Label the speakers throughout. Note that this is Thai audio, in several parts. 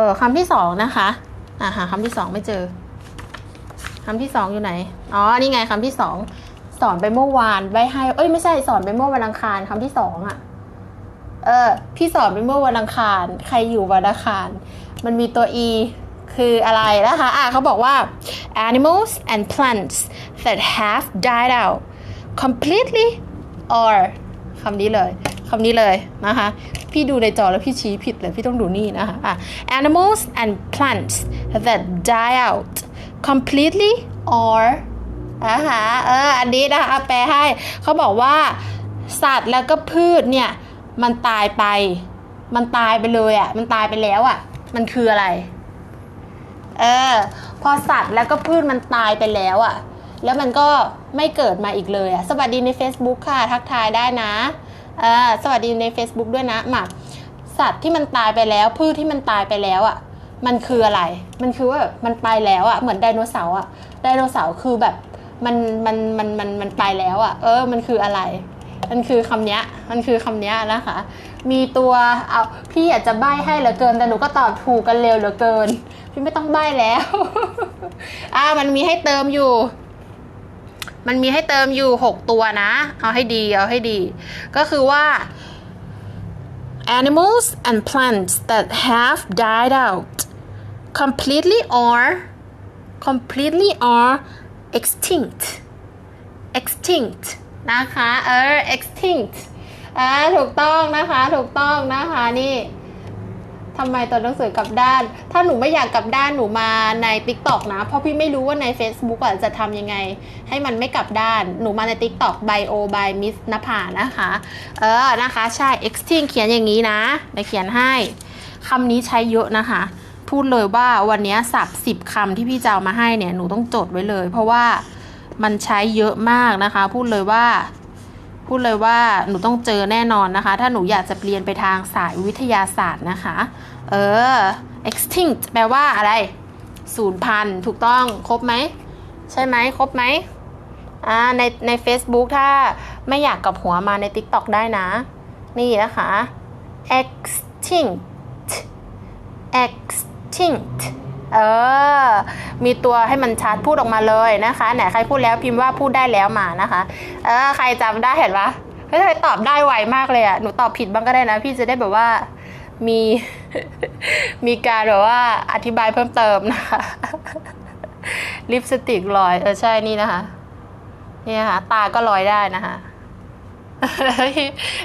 Speaker 1: เออคำที่สองนะคะอ่าหาคำที่สองไม่เจอคำที่สองอยู่ไหน อ๋อ นี่ไงคำที่สองสอนไปเมื่อวานไว้ให้ เอ้ยไม่ใช่สอนไปเมื่อวันอังคารคำที่สองอะเออ พี่สอนไปเมื่อวันอังคาร ใครอยู่วันอังคาร มันมีตัว e คืออะไรนะคะ อะเขาบอกว่า animals and plants that have died out completely or คำนี้เลย คำนี้เลยนะคะ พี่ดูในจอแล้วพี่ชี้ผิดเลย พี่ต้องดูนี่นะคะะ animals and plants that die out completely or นะคะเอออันนี้นะคะแปลให้เขาบอกว่า สัตว์แล้วก็พืชเนี่ย มันตายไป มันตายไปเลยอะ่ะ มันตายไปแล้วอะ่ะ มันคืออะไร เออ พอสัตว์แล้วก็พืชมันตายไปแล้วอะ่ะ แล้วมันก็ไม่เกิดมาอีกเลยอะ่ะ สวัสดีใน Facebook ค่ะ ทักทายได้นะ ออสวัสดีใน Facebook ด้วยนะมาสัตว์ที่มันตายไปแล้วพืชที่มันตายไปแล้วอะ่ะมันคืออะไร มันคือว่ามันไปแล้วอะ่ะเหมือนไดโนเสาร์อะ่ะไดโนเสาร์คือแบบมันมันมันมันมันไปแล้วอะ่ะ เออ มันคืออะไร มันคือคำเนี้ยมันคือคำเนี้ยนะคะ มีตัวเอาพี่อยากจะใบ้ให้เหลือเกินแต่หนูก็ตอบถูกกันเร็วเหลือเกิน พี่ไม่ต้องใบ้แล้ว อ่ามันมีให้เติมอยู่ มันมีให้เติมอยู่ 6 ตัวนะ เอาให้ดี เอาให้ดี ก็คือว่า animals and plants that have died out completely or completely or extinct extinct นะคะ เออ extinct อ่าถูกต้องนะคะ ถูกต้องนะคะ นี่ ทำไมตัวหนังสือกลับด้าน ถ้าหนูไม่อยากกลับด้านหนูมาใน Tik t o อกนะ เพราะพี่ไม่รู้ว่าใน Facebook อะจะทำยังไง ให้มันไม่กลับด้าน หนูมาใน Tik t o อก bio by Miss นภานะคะ เออนะคะ ใช่ e x t i n เขียนอย่างนี้นะไปเขียนให้คำนี้ใช้เยอะนะคะ พูดเลยว่าวันนี้สับสิบคำที่พี่จะเอามาให้เนี่ยหนูต้องจดไว้เลย เพราะว่ามันใช้เยอะมากนะคะ พูดเลยว่า พูดเลยว่าหนูต้องเจอแน่นอนนะคะ ถ้าหนูอยากจะเรียนไปทางสายวิทยาศาสตร์นะคะ เออ extinct แปลว่าอะไรสูญพันธุ์ถูกต้องครบไหม ใช่ไหมครบไหมอ่าในใน Facebook ถ้าไม่อยากกับหัวมาใน TikTok ได้นะ นี่นะคะ extinct extinct เออ มีตัวให้มันชัดพูดออกมาเลยนะคะ ไหนใครพูดแล้วพิมพ์ว่าพูดได้แล้วมานะคะ เออ ใครจำได้เห็นปะเฮ้ยทำไมตอบได้ไวมากเลยอะหนูตอบผิดบ้างก็ได้นะ พี่จะได้แบบว่ามีมีการแบบว่าอธิบายเพิ่มเติมนะคะลิปสติกลอย เออใช่นี่นะคะ นี่นะคะตาก็ลอยได้นะคะ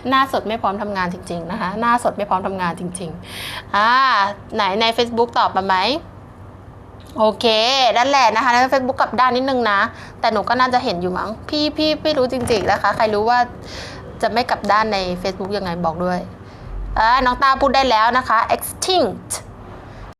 Speaker 1: หน้าสดไม่พร้อมทำงานจริง ๆ นะคะ หน้าสดไม่พร้อมทำงานจริง ๆ อ่า ไหนใน Facebook ตอบมาไหม โอเคนั่นแหละนะคะในเฟซบุ๊กกลับด้านนิดนึงนะ แต่หนูก็น่าจะเห็นอยู่มั้ง พี่พี่พี่รู้จริงๆนะคะ ใครรู้ว่าจะไม่กลับด้านใน Facebook ยังไงบอกด้วยอ่าน้องตาพูดได้แล้วนะคะ extinct